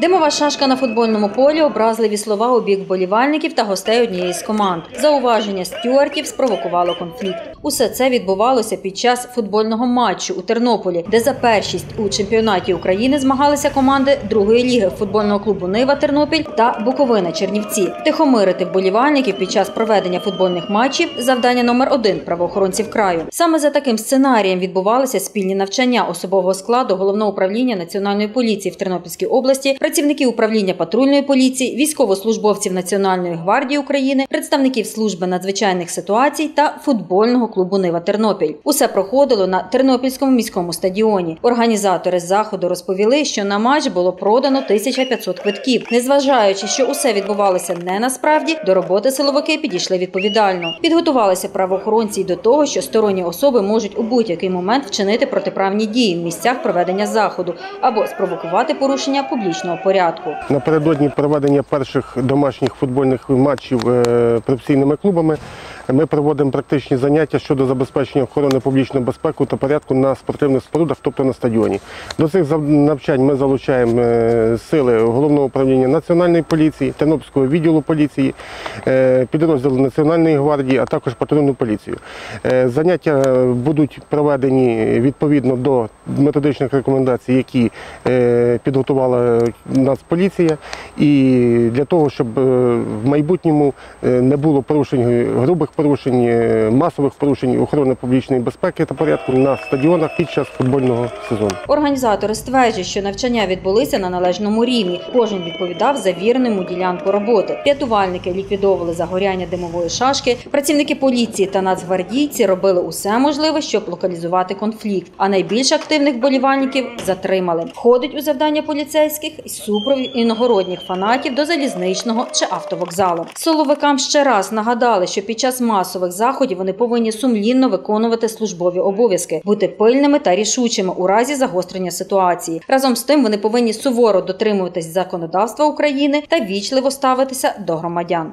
Димова шашка на футбольному полі, образливі слова у бік вболівальників та гостей однієї з команд. Зауваження стюартів спровокувало конфлікт. Усе це відбувалося під час футбольного матчу у Тернополі, де за першість у чемпіонаті України змагалися команди другої ліги футбольного клубу Нива Тернопіль та Буковина Чернівці. Тихомирити вболівальників під час проведення футбольних матчів завдання номер один правоохоронців краю. Саме за таким сценарієм відбувалися спільні навчання особового складу головного управління національної поліції в Тернопільській області, працівників управління патрульної поліції, військовослужбовців Національної гвардії України, представників служби надзвичайних ситуацій та футбольного клубу Нива Тернопіль. Усе проходило на Тернопільському міському стадіоні. Організатори заходу розповіли, що на матч було продано 1500 квитків. Незважаючи, що усе відбувалося не насправді, до роботи силовики підійшли відповідально. Підготувалися правоохоронці й до того, що сторонні особи можуть у будь-який момент вчинити протиправні дії в місцях проведення заходу або спровокувати порушення публічного порядку. Напередодні проведення перших домашніх футбольних матчів е, професійними клубами ми проводимо практичні заняття щодо забезпечення охорони публічної безпеки та порядку на спортивних спорудах, тобто на стадіоні. До цих навчань ми залучаємо е, сили головного управління національної поліції, Тернопільського відділу поліції, е, підрозділу Національної гвардії, а також патрульну поліцію. Е, Заняття будуть проведені відповідно до методичних рекомендацій, які підготувала Нацполіція, і для того, щоб в майбутньому не було порушень грубих порушень, е, масових порушень охорони публічної безпеки та порядку на стадіонах під час футбольного сезону. Організатори стверджують, що навчання відбулися на належному рівні. Кожен відповідав за вірному ділянку роботи. Рятувальники ліквідовували загоряння димової шашки. Працівники поліції та нацгвардійці робили усе можливе, щоб локалізувати конфлікт. А найбільш активних болівальників затримали. Входить у завдання поліцейських і супровід іногородніх фанатів до залізничного чи автовокзалу. Силовикам ще раз нагадали, що під час масових заходів вони повинні сумлінно виконувати службові обов'язки, бути пильними та рішучими у разі загострення ситуації. Разом з тим вони повинні суворо дотримуватись законодавства України та вічливо ставитися до громадян.